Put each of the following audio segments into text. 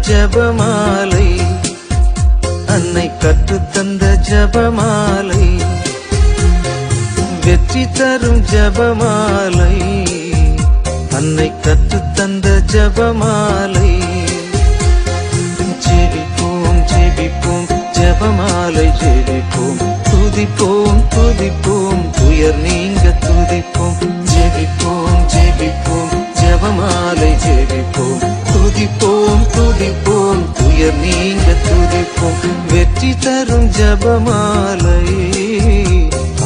ஜபமாலை. அன்னை கற்றுத்தந்த ஜபமாலை. வெற்றி தரும் ஜபமாலை. அன்னை கற்றுத்தந்த ஜபமாலை. ஜெபிப்போம் ஜெபிப்போம் ஜபமாலை ஜெபிப்போம். துதிப்போம் துதிப்போம் துயர் நீங்க துதிப்போம். ஜெபிப்போம் ஜெபிப்போம் ஜபமாலை. துயர் நீங்க துதிப்போம். வெற்றி தரும் ஜபமாலை.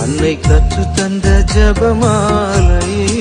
அன்னை கற்று தந்த ஜபமாலை.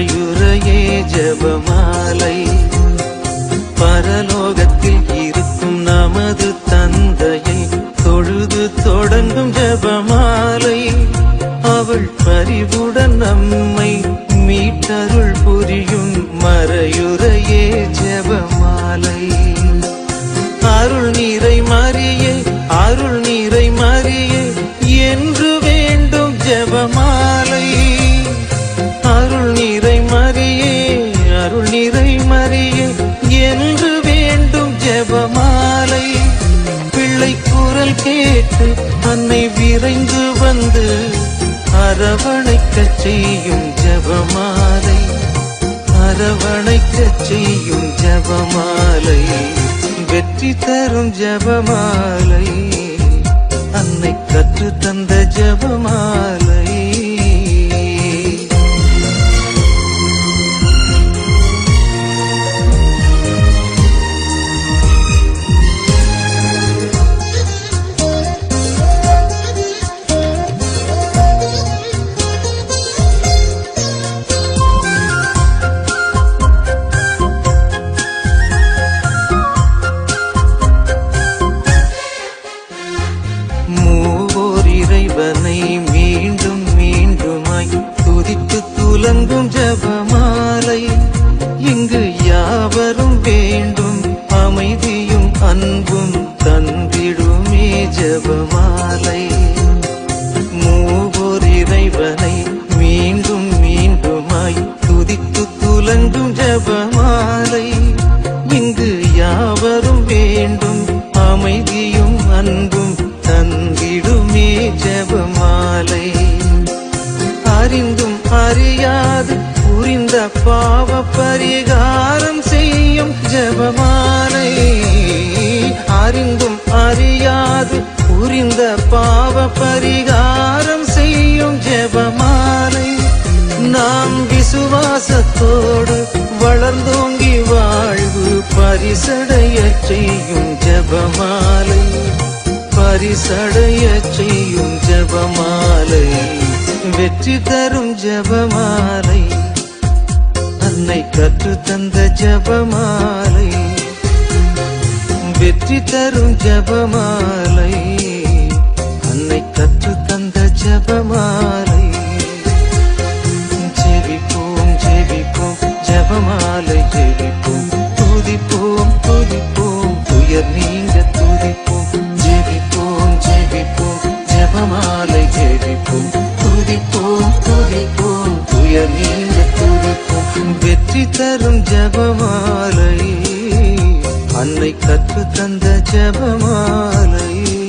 மறையுறையே ஜபமாலை. பரலோகத்தில் இருக்கும் நமது தந்தையை தொழுது தொடங்கும் ஜபமாலை. அவள் பரிவுடன் நம்மை மீட்டருள் புரியும் மறையுறையே அரவணைக்க செய்யும் ஜபமாலை. அரவணைக்க செய்யும் ஜபமாலை. வெற்றி தரும் ஜபமாலை. அன்னை கற்று தந்த ஓர் இறைவனை மீண்டும் மீண்டுமாய் துதித்து துலங்கும் ஜபமாலை. இங்கு யாவரும் வேண்டும் அமைதியும் அன்பும் பாவ பரிகாரம் செய்யும் ஜபமானை அறிந்தும் அறியாது புரிந்த பாவ பரிகாரம் செய்யும் ஜபமானை நாம் விசுவாசத்தோடு வளர்ந்தோங்கி வாழ்வு பரிசடைய செய்யும் ஜபமாலை பரிசடைய செய்யும் ஜபமாலை வெற்றி தரும் ஜபமாலை உன்னை கற்று தந்த ஜபமாலை வெற்றி தரும் ஜபமாலை அன்னை கற்று தந்த ஜபமாலை. ஜெபிப்போம் ஜெபிப்போம் ஜபமாலை ஜெபிப்போம். துதிப்போம் துதிப்போம் துயர் நீங்க துதிப்போம். ஜெபிப்போம் ஜெபிப்போம் ஜபமாலை ஜெபிப்போம். துதிப்போம் துதிப்போம். துயர் நீங்க துதிப்போம் வெற்றி தரும் ஜபமாலை. அன்னை கற்று தந்த ஜபமாலை.